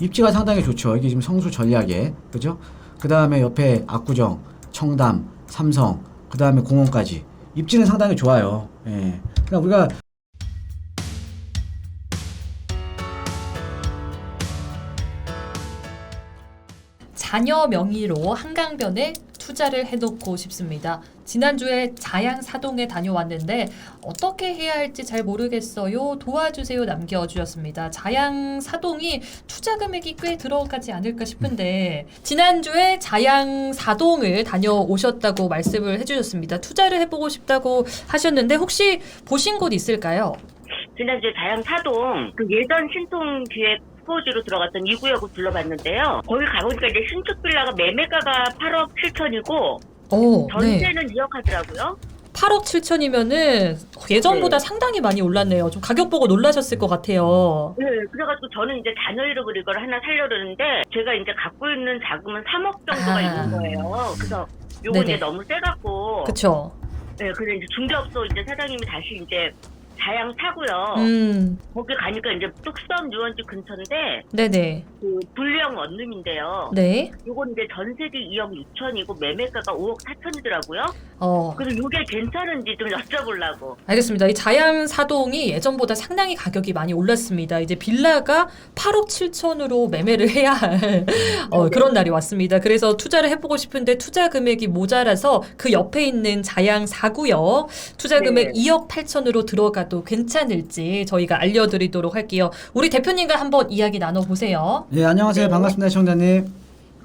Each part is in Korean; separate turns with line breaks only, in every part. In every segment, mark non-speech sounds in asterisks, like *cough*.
입지가 상당히 좋죠. 이게 지금 성수 전략에 그죠? 그 다음에 옆에 압구정, 청담, 삼성, 그 다음에 공원까지 입지는 상당히 좋아요. 예. 그러니까 우리가
자녀 명의로 한강변에 투자를 해놓고 싶습니다. 지난주에 자양 사동에 다녀왔는데 어떻게 해야 할지 잘 모르겠어요. 도와주세요 남겨주셨습니다. 자양 사동이 투자 금액이 꽤 들어가지 않을까 싶은데 지난주에 자양 사동을 다녀오셨다고 말씀을 해주셨습니다. 투자를 해보고 싶다고 하셨는데 혹시 보신 곳 있을까요?
지난주에 자양 사동 그 예전 신통 기획 후보지로 들어갔던 이 구역을 둘러봤는데요. 거기 가보니까 이제 신축 빌라가 매매가가 8억 7천이고
오, 네.
전세는 2억 하더라고요.
8억 7천이면은 예전보다
네.
상당히 많이 올랐네요. 좀 가격 보고 놀라셨을 것 같아요.
네, 그래가지고 저는 이제 자녀 이름으로 이걸 하나 살려는데 제가 이제 갖고 있는 자금은 3억 정도가
아.
있는 거예요. 그래서 요거
네네.
이제 너무 세갖고
그쵸?
네, 그래서 이제 중개업소 이제 사장님이 다시 이제 자양 사고요.
음,
거기 가니까 이제 뚝섬 유원지 근처인데
네네.
그 불량 원룸인데요.
네.
요건 이제 전세기 2억 6천이고 매매가가 5억 4천이더라고요.
어,
그래서 요게 괜찮은지 좀 여쭤보려고.
알겠습니다. 이 자양 사동이 예전보다 상당히 가격이 많이 올랐습니다. 이제 빌라가 8억 7천으로 매매를 해야 할 *laughs* 어, 그런 날이 왔습니다. 그래서 투자를 해보고 싶은데 투자 금액이 모자라서 그 옆에 있는 자양 4구역 투자 금액
네.
2억 8천으로 들어가 도 괜찮을지 저희가 알려드리도록 할게요. 우리 대표님과 한번 이야기 나눠보세요.
예 안녕하세요
네.
반갑습니다 시청자님.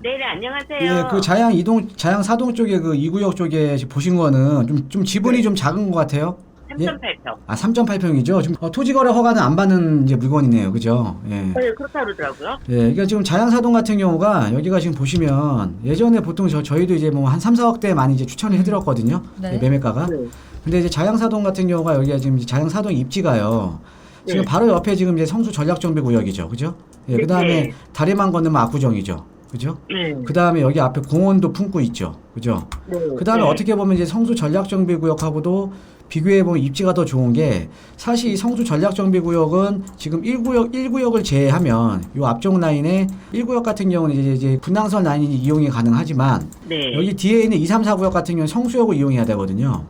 네 네, 안녕하세요.
예, 그 자양 이동 자양 사동 쪽에 그 이구역 쪽에 보신 거는 좀 좀 지분이 좀 작은 것 같아요.
3.8평.
아 3.8평이죠. 지금 어, 토지거래 허가는 안 받는 이제 물건이네요, 그죠? 예.
네, 그렇다 그러더라고요.
예, 그러니까 지금 자양사동 같은 경우가 여기가 지금 보시면 예전에 보통 저, 저희도 이제 뭐 한 3, 4억대 많이 이제 추천을 해드렸거든요.
네.
예, 매매가가.
네.
근데 이제 자양사동 같은 경우가 여기가 지금 이제 자양사동 입지가요. 지금
네.
바로 옆에 지금 이제 성수 전략정비 구역이죠, 그죠? 예, 그 다음에
네.
다리만 건너면 압구정이죠, 그죠?
네.
그 다음에 여기 앞에 공원도 품고 있죠, 그죠?
네.
그 다음에
네.
어떻게 보면 이제 성수 전략정비 구역하고도 비교해 보면 입지가 더 좋은 게 사실 이 성수 전략정비구역은 지금 1구역 1구역을 제외하면 요 앞쪽 라인에 1구역 같은 경우는 이제, 이제 분당선 라인이 이용이 가능하지만
네.
여기 뒤에 있는 2, 3, 4구역 같은 경우는 성수역을 이용해야 되거든요.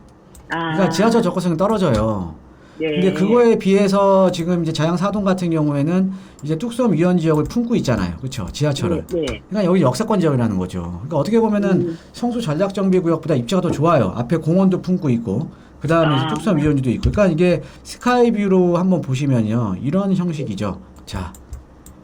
아,
그러니까 지하철 접근성이 떨어져요.
네.
근데 그거에 비해서 지금 이제 자양 사동 같은 경우에는 이제 뚝섬 위원 지역을 품고 있잖아요. 그렇죠? 지하철을.
네. 네.
그러니까 여기 역사권 지역이라는 거죠. 그러니까 어떻게 보면은
음.
성수 전략 정비 구역보다 입지가 더 좋아요. 앞에 공원도 품고 있고, 그 다음에
아.
뚝섬 위원지도 있고. 그러니까 이게 스카이뷰로 한번 보시면요, 이런 형식이죠. 자,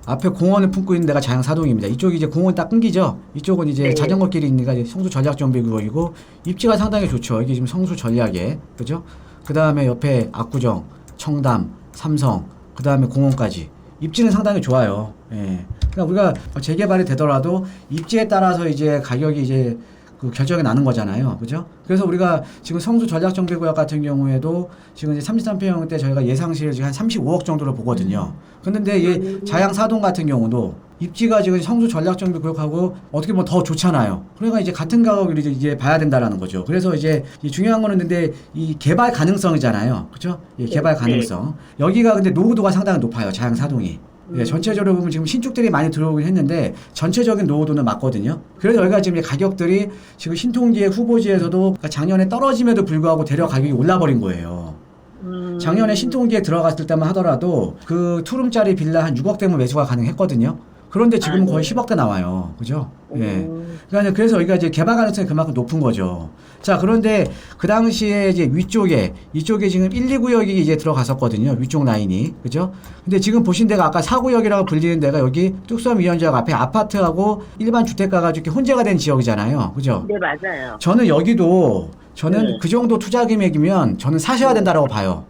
앞에 공원을 품고 있는 데가 자양사동입니다. 이쪽이 이제 공원 딱 끊기죠. 이쪽은 이제
네.
자전거 길이 있는 게 성수 전략 정비구역이고 입지가 상당히 좋죠. 이게 지금 성수 전략에 그죠? 그 다음에 옆에 압구정, 청담, 삼성, 그 다음에 공원까지 입지는 상당히 좋아요. 예. 그러니까 우리가 재개발이 되더라도 입지에 따라서 이제 가격이 이제 그 결정이 나는 거잖아요. 그죠? 그래서 우리가 지금 성수 전략정비구역 같은 경우에도 지금 이제 33평 때 저희가 예상시를 지금 한 35억 정도로 보거든요. 근데 이 자양 사동 같은 경우도 입지가 지금 성수 전략정비구역하고 어떻게 보면 더 좋잖아요. 그러니까 이제 같은 가격을 이제, 이제 봐야 된다라는 거죠. 그래서 이제 이 중요한 거는 근데 이 개발 가능성이잖아요. 그죠? 예, 개발
네.
가능성. 여기가 근데 노후도가 상당히 높아요. 자양 사동이. 예,
음.
전체적으로 보면 지금 신축들이 많이 들어오긴 했는데 전체적인 노후도는 맞거든요. 그래서 여기가 지금 가격들이 지금 신통지의 후보지에서도 그러니까 작년에 떨어짐에도 불구하고 대략 가격이 올라버린 거예요.
음.
작년에 신통기에 들어갔을 때만 하더라도 그 투룸짜리 빌라 한 6억 대면 매수가 가능했거든요. 그런데 지금은
아, 네.
거의 10억대 나와요. 그죠? 예.
음.
그러니까 그래서 여기가 이제 개발 가능성이 그만큼 높은 거죠. 자, 그런데 그 당시에 이제 위쪽에 이쪽에 지금 1, 2구역이 이제 들어갔었거든요. 위쪽 라인이. 그죠? 근데 지금 보신 데가 아까 4구역이라고 불리는 데가 여기 뚝섬 위원지역 앞에 아파트하고 일반 주택가가 이렇게 혼재가 된 지역이잖아요. 그죠?
네, 맞아요.
저는 여기도 저는
네.
그 정도 투자 금액이면 저는 사셔야 된다라고 봐요.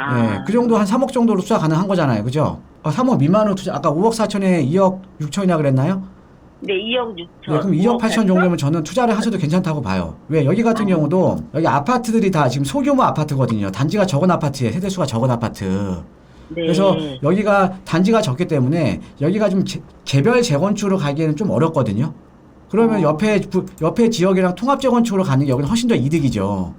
아.
예, 그 정도 한 3억 정도로 투자 가능한 거잖아요. 그죠? 어, 3억 미만으로 투자, 아까 5억 4천에 2억 6천이나 그랬나요?
네, 2억 6천.
네, 그럼 2억 8천 정도면 저는 투자를 하셔도 괜찮다고 봐요. 왜? 여기 같은 경우도 여기 아파트들이 다 지금 소규모 아파트거든요. 단지가 적은 아파트에 세대수가 적은 아파트.
네.
그래서 여기가 단지가 적기 때문에 여기가 좀 개- 개별 재건축으로 가기에는 좀 어렵거든요. 그러면
어.
옆에 부- 옆에 지역이랑 통합 재건축으로 가는 게 여기는 훨씬 더 이득이죠.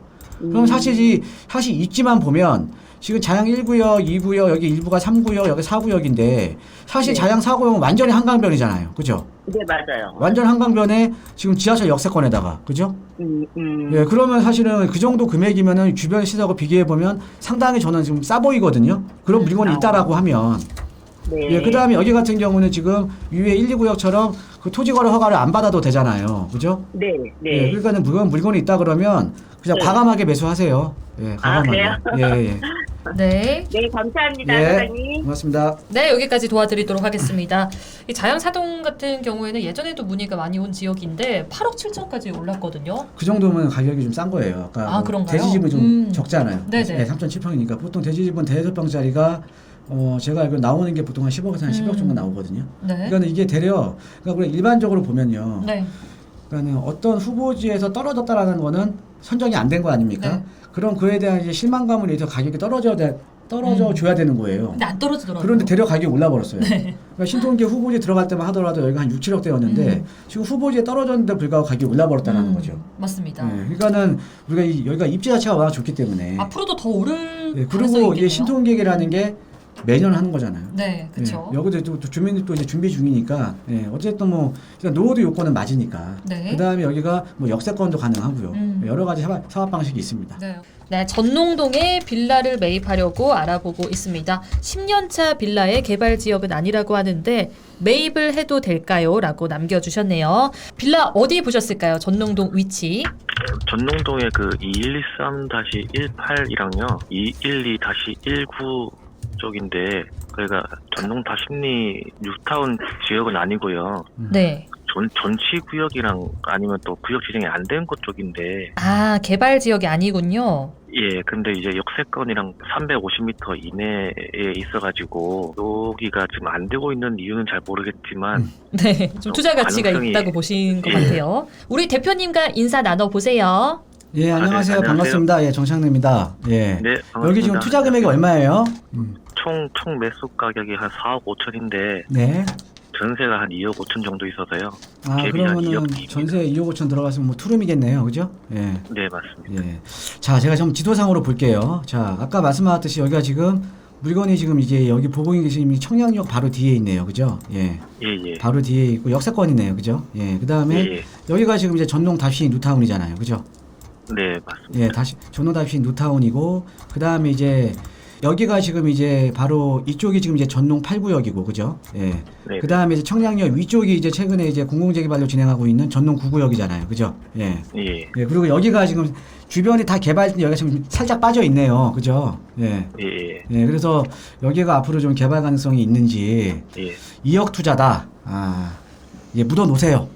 그럼 사실 이 사실 입지만 보면 지금 자양 1구역, 2구역, 여기 일부가 3구역, 여기 4구역인데 사실
네.
자양 4구역은 완전히 한강변이잖아요. 그죠?
네, 맞아요.
완전 한강변에 지금 지하철 역세권에다가 그죠?
음, 음.
예, 그러면 사실은 그 정도 금액이면은 주변 시세하고 비교해 보면 상당히 저는 지금 싸 보이거든요. 그런 물건이
아.
있다라고 하면
네.
예, 그다음에 여기 같은 경우는 지금 유해 1, 2구역처럼 그 토지 거래 허가를 안 받아도 되잖아요. 그죠?
네, 네.
예, 그러니까는 물건 물건이 있다 그러면 그냥
네.
과감하게 매수하세요. 예,
아,
과감하게.
그래요?
예, 예. *laughs*
네.
네, 감사합니다,
예.
사장님.
고맙습니다.
네, 여기까지 도와드리도록 하겠습니다. 이 자양사동 같은 경우에는 예전에도 문의가 많이 온 지역인데 8억 7천까지 올랐거든요.
그 정도면 가격이 좀 싼 거예요. 아까
아,
뭐
그런가요?
대지집은 좀
음.
적잖아요.
네네.
네, 3.7평이니까 보통 대지집은 대여섯 평짜리가 어 제가 알기로 나오는 게 보통 한 10억에서 한 10억
음.
정도 나오거든요.
네.
그러니까 이게 대려 그러니까 우리가 일반적으로 보면요.
네.
그러니까 어떤 후보지에서 떨어졌다라는 거는 선정이 안 된 거 아닙니까?
네.
그럼 그에 대한 이제 실망감을 위해서 가격이 떨어져야 돼, 떨어져
음.
줘야 되는 거예요.
근데 안 떨어지더라고요.
그런데 대려 가격이 올라 버렸어요.
네.
그러니까 신통기 후보지 들어갈 때만 하더라도 여기가 한 6, 7억대였는데
음.
지금 후보지에 떨어졌는데 불구하고 가격이 올라 버렸다는
음,
거죠.
맞습니다.
네, 그러니까는 우리가 이, 여기가 입지 자체가 워낙 좋기 때문에
앞으로도 더 오를
예,
가능성이
그리고. 이게 신통계획이라는 게 매년 하는 거잖아요.
네, 그렇죠.
예, 여기도 또, 또 주민들 또 이제 준비 중이니까 예, 어쨌든 뭐 일단 노후도 요건은 맞으니까
네.
그다음에 여기가 뭐 역세권도 가능하고요.
음.
여러 가지 사업, 사업 방식이 있습니다.
네. 네, 전농동에 빌라를 매입하려고 알아보고 있습니다. 10년차 빌라의 개발 지역은 아니라고 하는데 매입을 해도 될까요? 라고 남겨주셨네요. 빌라 어디 보셨을까요? 전농동 위치.
전농동의 그 2123-18이랑요, 212-19 쪽인데, 그러니까 전농 다심리 뉴타운 지역은 아니고요.
음.
네.
존, 존치 구역이랑 아니면 또 구역 지정이 안 된 곳 쪽인데,
아, 개발 지역이 아니군요.
예, 근데 이제 역세권이랑 350m 이내에 있어가지고, 여기가 지금 안 되고 있는 이유는 잘 모르겠지만,
음.
네, 좀 투자 가치가
가능성이-
있다고 보신 것
예.
같아요. 우리 대표님과 인사 나눠보세요.
예,
아, 네,
안녕하세요.
안녕하세요.
반갑습니다. 예, 정창래입니다. 예.
네,
여기 지금
반갑습니다.
투자 금액이 얼마예요? 음.
총, 총 매수 가격이 한 4억 5천인데,
네.
전세가 한 2억 5천 정도 있어서요.
아,
갭이 한
그러면은
2억 입니다.
전세 2억 5천 들어갔으면 뭐 투룸이겠네요. 그죠? 예.
네, 맞습니다.
예. 자, 제가 좀 지도상으로 볼게요. 자, 아까 말씀하셨듯이 여기가 지금 물건이 지금 이제 여기 보고 계신 이 청량역 바로 뒤에 있네요. 그죠? 예.
예, 예.
바로 뒤에 있고 역세권이네요. 그죠? 예. 그다음에
예, 예.
여기가 지금 이제 전동 다시 누타운이잖아요. 그죠?
네, 맞습니다.
예, 다시 전동 다시 누타운이고 그다음에 이제 여기가 지금 이제 바로 이쪽이 지금 이제 전동 8구역이고 그죠? 예.
네,
그다음에 이제 청량역 위쪽이 이제 최근에 이제 공공재개발로 진행하고 있는 전동 9구역이잖아요. 그죠? 예.
예,
예, 그리고 여기가 지금 주변이 다 개발, 여기가 지금 살짝 빠져 있네요. 그죠? 예.
예, 예,
예, 그래서 여기가 앞으로 좀 개발 가능성이 있는지
예.
2억 투자다. 아, 예, 묻어 놓으세요.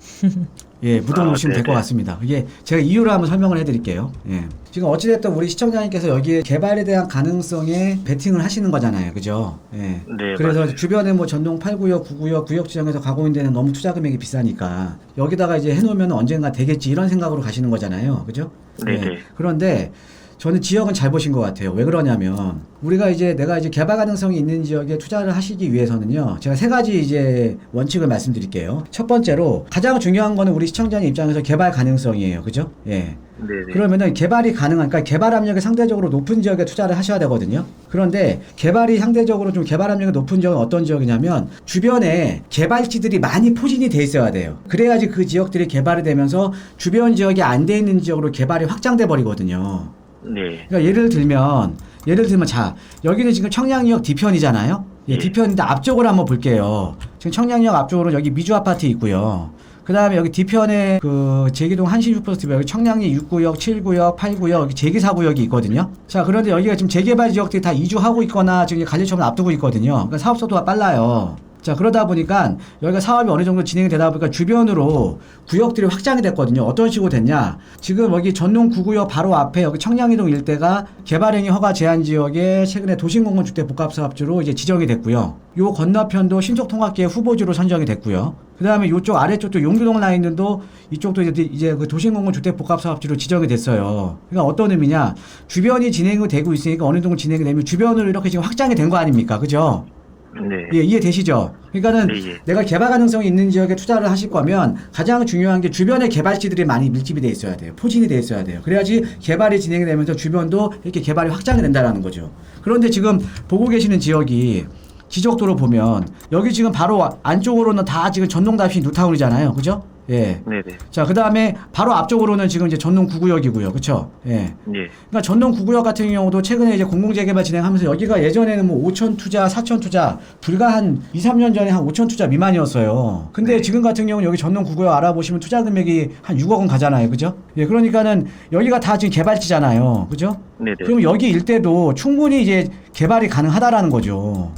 *laughs* 예, 묻어
아,
놓으시면 될것
네네.
같습니다. 이게 제가 이유를 한번 설명을 해드릴게요. 예. 지금 어찌됐든 우리 시청자님께서 여기에 개발에 대한 가능성에 베팅을 하시는 거잖아요. 그죠? 예.
네,
그래서
맞아요.
주변에 뭐 전동 8구역, 9구역, 구역 지정에서 가고 있는 데는 너무 투자 금액이 비싸니까 여기다가 이제 해놓으면 언젠가 되겠지 이런 생각으로 가시는 거잖아요. 그죠?
네,
예.
네.
그런데 저는 지역은 잘 보신 것 같아요. 왜 그러냐면 우리가 이제 내가 이제 개발 가능성이 있는 지역에 투자를 하시기 위해서는요. 제가 세 가지 이제 원칙을 말씀드릴게요. 첫 번째로 가장 중요한 거는 우리 시청자님 입장에서 개발 가능성이에요. 그죠? 예.
네, 네.
그러면은 개발이 가능한, 그러니까 개발 압력이 상대적으로 높은 지역에 투자를 하셔야 되거든요. 그런데 개발이 상대적으로 좀 개발 압력이 높은 지역은 어떤 지역이냐면 주변에 개발지들이 많이 포진이 돼 있어야 돼요. 그래야지 그 지역들이 개발이 되면서 주변 지역이 안 돼 있는 지역으로 개발이 확장돼 버리거든요.
네,
그러니까 예를 들면 예를 들면 자 여기는 지금 청량역 뒤편이잖아요. 예,
예.
뒤편인데 앞쪽으로 한번 볼게요. 지금 청량역 앞쪽으로 여기 미주 아파트 있고요. 그 다음에 여기 뒤편에 그 제기동 한신 슈퍼스티브 여기 청량리 6구역, 7구역, 8구역 여기 재개사구역이 있거든요. 자 그런데 여기가 지금 재개발 지역들이 다 이주하고 있거나 지금 관리처분 앞두고 있거든요. 그러니까 사업 속도가 빨라요. 자 그러다 보니까 여기가 사업이 어느 정도 진행이 되다 보니까 주변으로 구역들이 확장이 됐거든요. 어떤 식으로 됐냐? 지금 여기 전농 9구역 바로 앞에 여기 청량이동 일대가 개발행위 허가 제한 지역에 최근에 도심공원주택 복합사업주로 이제 지정이 됐고요. 요 건너편도 신속통합계 후보지로 선정이 됐고요. 그 다음에 요쪽 아래쪽도 용두동 라인들도 이쪽도 이제, 이제 그 도심공원 주택 복합사업지로 지정이 됐어요. 그러니까 어떤 의미냐? 주변이 진행이 되고 있으니까 어느 정도 진행이 되면 주변으로 이렇게 지금 확장이 된 거 아닙니까? 그죠?
네.
예, 이해되시죠? 그러니까는
예, 예.
내가 개발 가능성이 있는 지역에 투자를 하실 거면 가장 중요한 게 주변에 개발지들이 많이 밀집이 돼 있어야 돼요. 포진이 돼 있어야 돼요. 그래야지 개발이 진행이 되면서 주변도 이렇게 개발이 확장이 된다라는 거죠. 그런데 지금 보고 계시는 지역이 지적도로 보면 여기 지금 바로 안쪽으로는 다 지금 전동답시 뉴타운이잖아요. 그죠? 예.
네, 네.
자, 그 다음에 바로 앞쪽으로는 지금 이제 전동 구구역이고요. 그렇죠? 예.
예.
그러니까 전동 구구역 같은 경우도 최근에 이제 공공재개발 진행하면서 여기가 예전에는 뭐 5천 투자, 4천 투자 불과 한 2, 3년 전에 한 5천 투자 미만이었어요. 근데
네.
지금 같은 경우는 여기 전동 구구역 알아보시면 투자 금액이 한 6억 원 가잖아요. 그죠? 예, 그러니까는 여기가 다 지금 개발지잖아요. 그죠?
네, 네.
그럼 여기 일대도 충분히 이제 개발이 가능하다라는 거죠.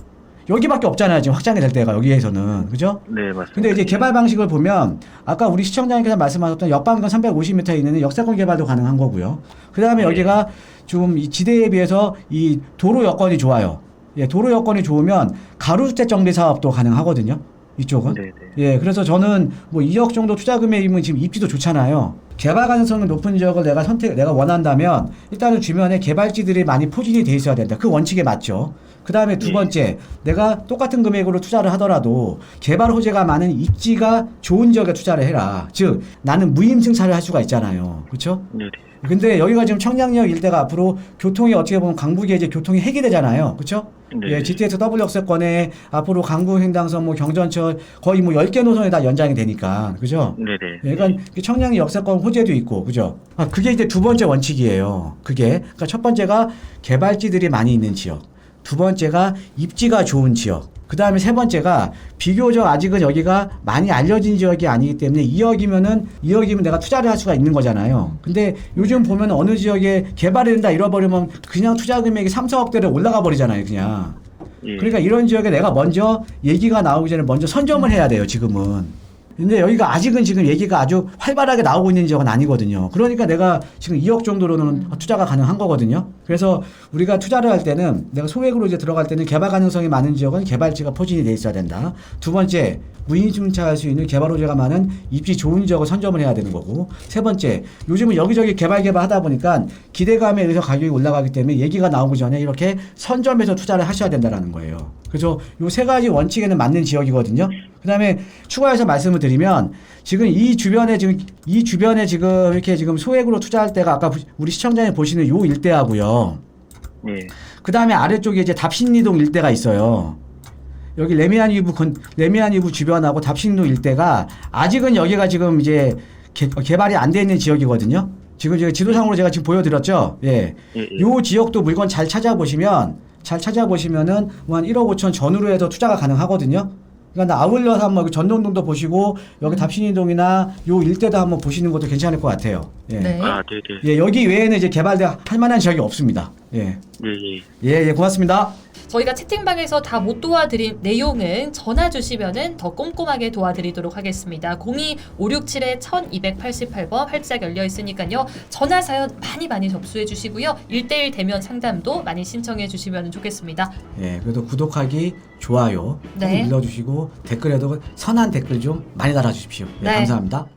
여기밖에 없잖아요. 지금 확장이 될 때가 여기에서는. 그죠?
네, 맞습니다.
근데 이제 개발 방식을 보면 아까 우리 시청자님께서 말씀하셨던 옆방권 350m에 있는 역세권 개발도 가능한 거고요. 그 다음에
네.
여기가 좀 이 지대에 비해서 이 도로 여건이 좋아요. 예, 도로 여건이 좋으면 가로주택 정비 사업도 가능하거든요. 이쪽은.
네, 네.
예, 그래서 저는 뭐 2억 정도 투자 금액이면 지금 입지도 좋잖아요. 개발 가능성이 높은 지역을 내가 선택, 내가 원한다면 일단은 주변에 개발지들이 많이 포진이 돼 있어야 된다. 그 원칙에 맞죠. 그 다음에 두
예.
번째, 내가 똑같은 금액으로 투자를 하더라도 개발 호재가 많은 입지가 좋은 지역에 투자를 해라. 즉, 나는 무임승차를 할 수가 있잖아요. 그렇죠?
네, 네.
근데 여기가 지금 청량역 일대가 앞으로 교통이 어떻게 보면 강북에 이제 교통이 해결되잖아요. 그렇죠?
네.
예, GTX 더블 역세권에 앞으로 강북 횡단선 뭐 경전철 거의 뭐 10개 노선에 다 연장이 되니까. 그죠?
네, 네.
예, 그러니까 청량리 역세권 호재도 있고. 그죠? 아, 그게 이제 두 번째 원칙이에요. 그게 그러니까 첫 번째가 개발지들이 많이 있는 지역. 두 번째가 입지가 좋은 지역. 그 다음에 세 번째가 비교적 아직은 여기가 많이 알려진 지역이 아니기 때문에 2억이면은 2억이면 내가 투자를 할 수가 있는 거잖아요. 근데 요즘 보면 어느 지역에 개발이 된다 잃어버리면 그냥 투자 금액이 3, 4억대로 올라가 버리잖아요, 그냥.
예.
그러니까 이런 지역에 내가 먼저 얘기가 나오기 전에 먼저 선점을 해야 돼요, 지금은. 근데 여기가 아직은 지금 얘기가 아주 활발하게 나오고 있는 지역은 아니거든요. 그러니까 내가 지금 2억 정도로는 투자가 가능한 거거든요. 그래서 우리가 투자를 할 때는 내가 소액으로 이제 들어갈 때는 개발 가능성이 많은 지역은 개발지가 포진이 돼 있어야 된다. 두 번째, 무인중차할 수 있는 개발 호재가 많은 입지 좋은 지역을 선점을 해야 되는 거고. 세 번째, 요즘은 여기저기 개발 개발 하다 보니까 기대감에 의해서 가격이 올라가기 때문에 얘기가 나오기 전에 이렇게 선점해서 투자를 하셔야 된다라는 거예요. 그래서 요 세 가지 원칙에는 맞는 지역이거든요. 그다음에 추가해서 말씀을 드리면 지금 이 주변에 지금 이 주변에 지금 이렇게 지금 소액으로 투자할 때가 아까 우리 시청자님 보시는 요 일대하고요.
예.
그 다음에 아래쪽에 이제 답신리동 일대가 있어요. 여기 레미안 이브 건, 레미안 이브 주변하고 답신리동 일대가 아직은 여기가 지금 이제 개, 개발이 안 돼 있는 지역이거든요. 지금 제가 지도상으로 제가 지금 보여드렸죠. 예.
예, 예.
요 지역도 물건 잘 찾아보시면 잘 찾아보시면은 뭐한 1억 5천 전후로 해서 투자가 가능하거든요. 그러니까 나 아울러서 한번 전동동도 보시고 여기 답신이동이나 요 일대도 한번 보시는 것도 괜찮을 것 같아요. 예.
네.
아, 네, 네.
예, 여기 외에는 이제 개발될 할 만한 지역이 없습니다. 예.
예, 예.
예, 예, 고맙습니다.
저희가 채팅방에서 다 못 도와드린 내용은 전화 주시면은 더 꼼꼼하게 도와드리도록 하겠습니다. 02-567-1288번 활짝 열려 있으니까요. 전화 사연 많이 많이 접수해 주시고요. 1대1 대면 상담도 많이 신청해 주시면 좋겠습니다.
예, 그래도 구독하기, 좋아요
네.
꼭 눌러주시고 댓글에도 선한 댓글 좀 많이 달아주십시오. 예,
네.
감사합니다.